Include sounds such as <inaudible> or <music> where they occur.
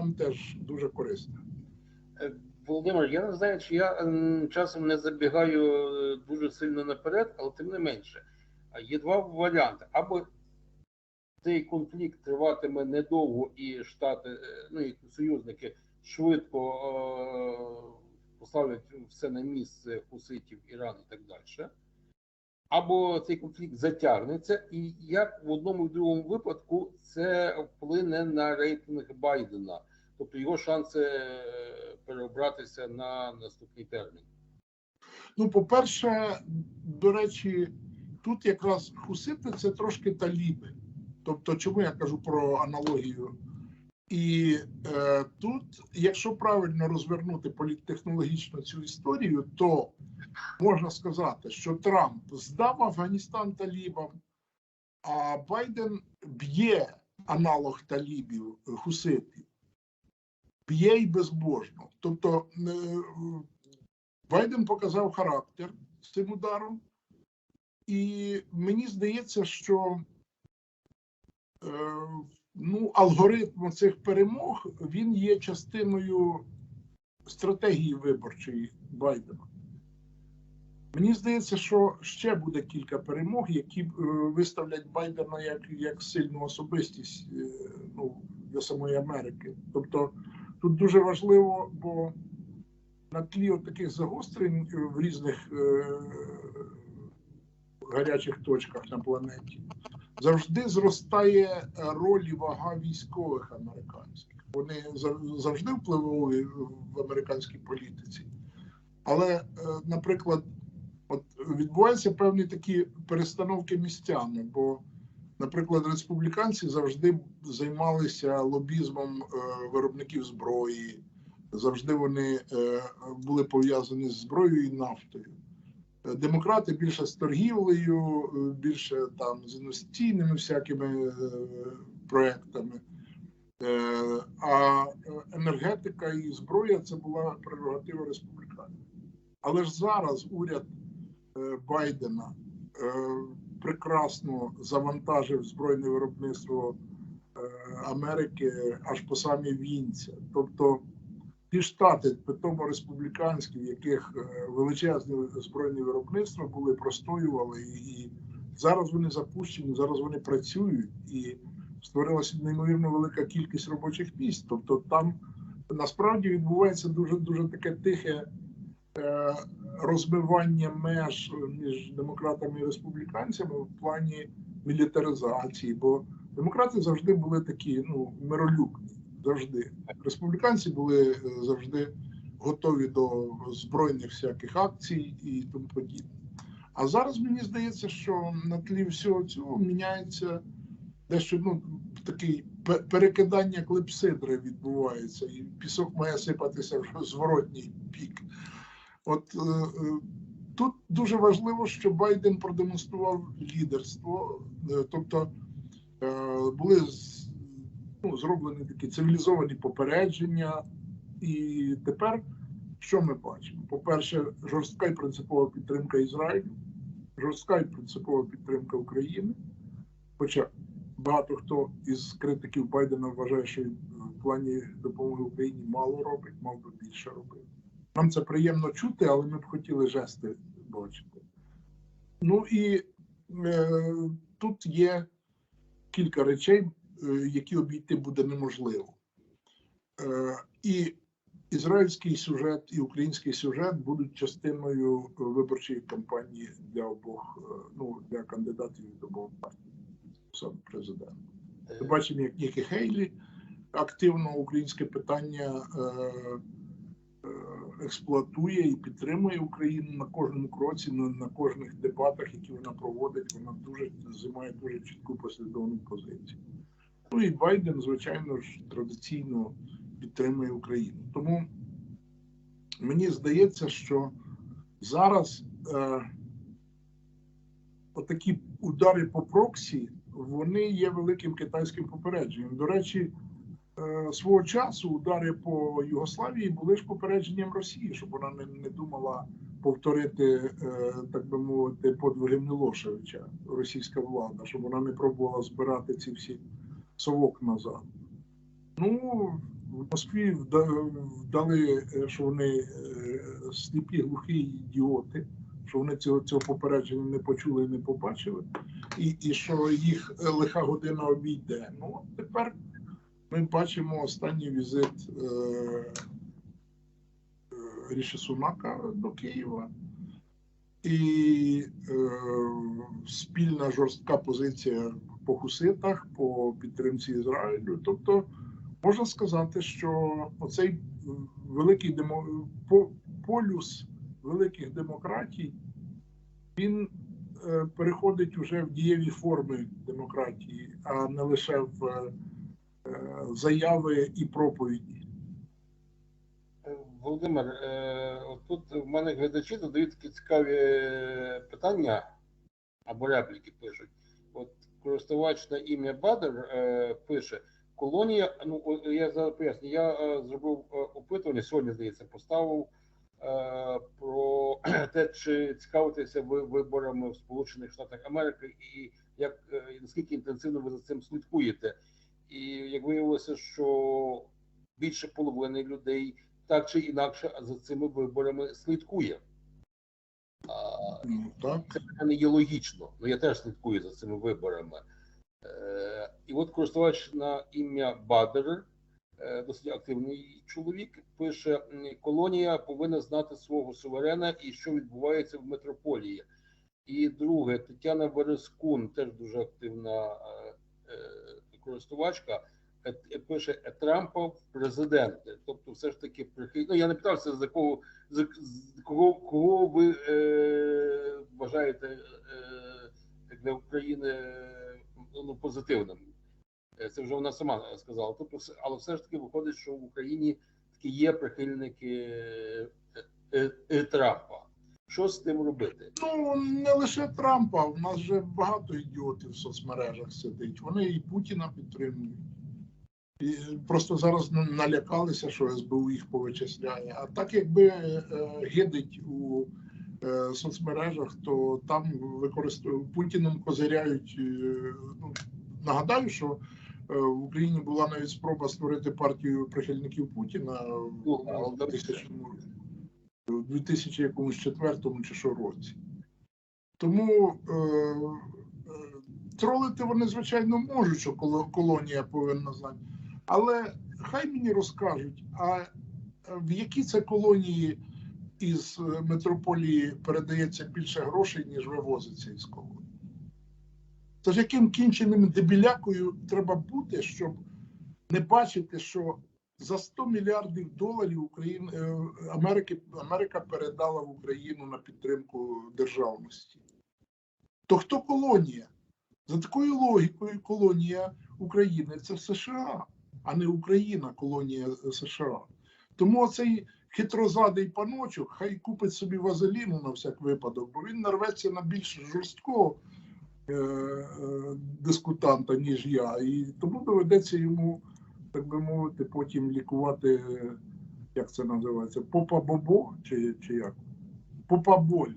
нам теж дуже корисне. Е, Володимир, я не знаю, чи я часом не забігаю е, дуже сильно наперед, але тим не менше. Є два варіанти. Або цей конфлікт триватиме недовго, і Штати, е, ну і союзники швидко е, поставлять все на місце хуситів, Іран і так далі. Або цей конфлікт затягнеться, і як в одному і в другому випадку це вплине на рейтинг Байдена, тобто його шанси е, переобратися на наступний термін. Ну, по-перше, до речі, тут якраз хусити це трошки таліби. Тобто, чому я кажу про аналогію? І е, тут, якщо правильно розвернути політтехнологічно цю історію, то можна сказати, що Трамп здав Афганістан талібам, а Байден б'є аналог талібів е, хуситів, б'є і безбожно. Тобто е, Байден показав характер з цим ударом, і мені здається, що е, ну, алгоритм цих перемог він є частиною стратегії виборчої Байдена. Мені здається, що ще буде кілька перемог, які е, виставлять Байдена як, як сильну особистість е, ну, для самої Америки. Тобто тут дуже важливо, бо на тлі от таких загострень е, в різних е, гарячих точках на планеті завжди зростає роль і вага військових американських. Вони завжди впливові в американській політиці. Але, наприклад, от відбуваються певні такі перестановки місцями, бо, наприклад, республіканці завжди займалися лобізмом е, виробників зброї, завжди вони е, були пов'язані з зброєю і нафтою. Е, Демократи більше з торгівлею, більше там з інвестиційними всякими проектами. А енергетика і зброя це була прерогатива республіканців. Але ж зараз уряд Байдена е, прекрасно завантажив збройне виробництво е, Америки аж по самі вінця. Тобто ті штати, питомо республіканські, в яких е, величезне збройне виробництво були, простоювали, і зараз вони запущені, зараз вони працюють, і створилася неймовірно велика кількість робочих місць. Тобто там насправді відбувається дуже дуже таке тихе розмивання меж між демократами і республіканцями в плані мілітаризації, бо демократи завжди були такі ну миролюбні завжди. Республіканці були е, завжди готові до збройних всяких акцій і тому подібне. А зараз мені здається, що на тлі всього цього міняється дещо ну, такий перекидання клепсидри відбувається, і пісок має сипатися в зворотній бік. От е, е, тут дуже важливо, що Байден продемонстрував лідерство, е, тобто були ну, зроблені такі цивілізовані попередження, і тепер що ми бачимо? По-перше, жорстка і принципова підтримка Ізраїлю, жорстка і принципова підтримка України. Хоча багато хто із критиків Байдена вважає, що в плані допомоги Україні мало робить, мав би більше робити. Нам це приємно чути, але ми б хотіли жести бачити. Ну і е, тут є кілька речей, е, які обійти буде неможливо. Е, і ізраїльський сюжет, і український сюжет будуть частиною е, виборчої кампанії для обох, е, ну для кандидатів від обох партій, саме президента. Ми бачимо, як Нікі Хейлі активно українське питання е, е, експлуатує і підтримує Україну на кожному кроці, на, на кожних дебатах, які вона проводить. Вона дуже займає дуже чітку послідовну позицію. Ну і Байден, звичайно ж, традиційно підтримує Україну. Тому мені здається, що зараз е, отакі удари по проксі вони є великим китайським попередженням. До речі, свого часу удари по Югославії були ж попередженням Росії, щоб вона не, не думала повторити, е, так би мовити, подвиги Мілошевича, російська влада, щоб вона не пробувала збирати ці всі совок назад. Ну, в Москві вда- вдали, е, що вони е, сліпі, глухі ідіоти, що вони цього, цього попередження не почули і не побачили, і, і що їх е, лиха година обійде. Ну, тепер ми бачимо останній візит е, е, Ріші Сунака до Києва. І е, спільна жорстка позиція по хуситах, по підтримці Ізраїлю. Тобто можна сказати, що оцей великий демо, по- полюс великих демократій він переходить вже в дієві форми демократії, а не лише в заяви і проповіді. Е, Володимир, е, тут в мене глядачі задають такі цікаві е, питання або репліки пишуть. От користувач на ім'я Бадер пише: колонія. Ну я зараз поясню. Я зробив опитування сьогодні, здається, поставив про <clears throat> те, чи цікавитеся ви виборами в Сполучених Штатах Америки, і як і наскільки інтенсивно ви за цим слідкуєте. І як виявилося, що більше половини людей так чи інакше за цими виборами слідкує. Ну, так. це мене є логічно, але я теж слідкую за цими виборами. Е, і от користувач на ім'я Бадер, е, досить активний чоловік, пише: колонія повинна знати свого суверена і що відбувається в метрополії. І друге, Тетяна Березкун, теж дуже активна е, користувачка, е, е, пише е, Трампа в президенти. Тобто, все ж таки прихильно. Ну, я не питався, за кого за кого, кого ви е, вважаєте е, для України ну, позитивним. Це вже вона сама сказала. Тобто, але все ж таки виходить, що в Україні такі є прихильники Трампа. Що з тим робити? Ну не лише Трампа, у нас вже багато ідіотів в соцмережах сидить. Вони і Путіна підтримують. І просто зараз на- налякалися, що СБУ їх повичисляє. А так якби е, е, гидить у е, соцмережах, то там використовують Путіним козиряють. Ну, нагадаю, що в Україні була навіть спроба створити партію прихильників Путіна Ну, в але 2000 році. У 2004 чи що році. Тому е, е, тролити вони, звичайно, можуть, що колонія повинна знати. Але хай мені розкажуть, а в які це колонії із е, метрополії передається більше грошей, ніж вивозиться із колонії? Тож яким кінченим дебілякою треба бути, щоб не бачити, що за 100 мільярдів доларів Україн, е, Америки, Америка передала в Україну на підтримку державності. То хто колонія? За такою логікою, колонія України це США, а не Україна колонія США. Тому цей хитрозадий паночок хай купить собі вазеліну на всяк випадок, бо він нарветься на більш жорсткого е, е, дискутанта, ніж я. І тому доведеться йому так би мовити, потім лікувати, е, як це називається, попа бобо чи, чи як? Попа боль.